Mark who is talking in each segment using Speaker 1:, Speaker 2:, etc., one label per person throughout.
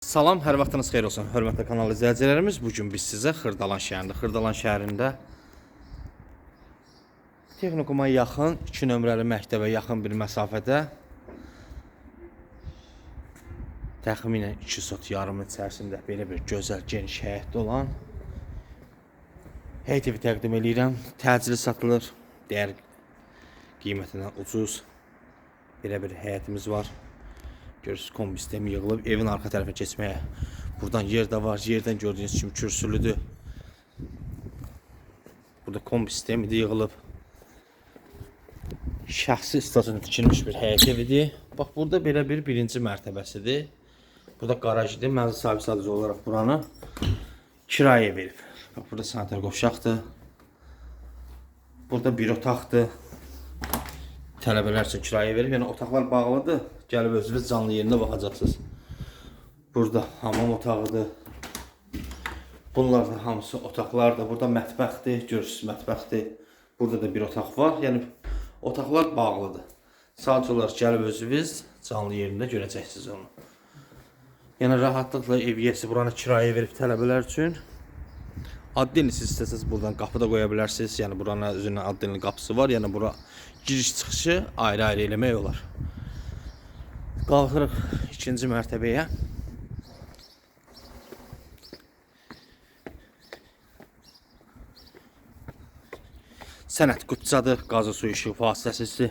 Speaker 1: Salam, hər vaxtınız xeyir olsun. Hörmətli kanal izləyicilərimiz, bu gün biz sizə Xırdalan şəhərində, Xırdalan şəhərində texnikuma yaxın, 2 nömrəli məktəbə yaxın bir məsafədə təxminən 2 sot yarım içərisində belə bir gözəl, geniş həyətdə olan həyət evi təqdim edirəm. Təcili satılır. Dəyər qiymətindən ucuz. Belə bir həyətimiz var. Görürsünüz kombi sistemi yığılıb. Evin arxa tərəfinə keçməyə buradan yer də var. Yerdən gördüyünüz kimi kürsülüdür. Burada kombi sistemi də yığılıb. Şəxsi istasiyona tikilmiş bir həyət evidir. Bax burada belə bir birinci mərtəbəsidir. Burada qarajdır. Mənzil sahibi sadəcə olaraq buranı kirayə verib. Bax burada sanitar qovşaqdır. Burada bir otaqdır. Tələbələr üçün kirayə verib. Yəni otaqlar bağlıdır. Gəlib özünüz canlı yerində baxacaqsınız. Burada hamam otağıdır. Bunlar da hamısı otaqlardır. Burada mətbəxdir. Görürsüz mətbəxdir. Burada da bir otaq var. Yəni otaqlar bağlıdır. Sadəcə olaraq gəlib özünüz canlı yerində görəcəksiniz onu. Yəni rahatlıqla ev yesi buranı kirayə verib tələbələr üçün. Addenli siz istəsəniz buradan qapı da qoya bilərsiniz. Yəni buranın özünün addenli qapısı var. Yəni bura giriş çıxışı ayrı-ayrı eləmək olar. Qalxırıq ikinci mərtəbəyə. Sənət qutcadır, qazı suyu işığı vasitəsizdir.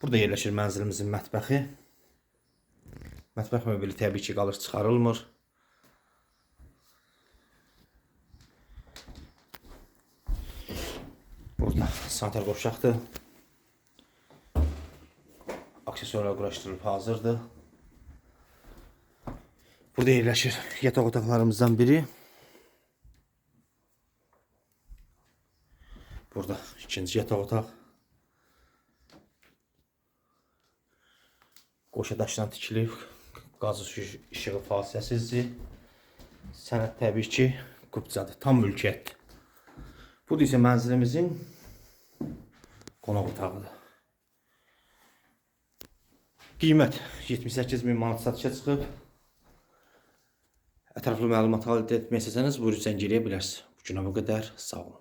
Speaker 1: Burada yerləşir mənzilimizin mətbəxi. Mətbəx möbili təbii ki, qalır çıxarılmır. Burada sanitar qovşaqdır. Aksesuarlar quraşdırılıb hazırdır. Burada yerləşir yataq otaqlarımızdan biri. Burada ikinci yataq otaq. Qoşa daşdan tikilib. Suyu işığı fasiləsizdir. Sənət təbii ki, qubcadır. Tam mülkiyyətdir. Bu isə mənzilimizin qonaq otağıdır. Qiymət 78 min manat satışa çıxıb. Ətraflı məlumat əldə etmək istəsəniz buyurun zəng eləyə bilərsiniz. Bu günə bu qədər. Sağ olun.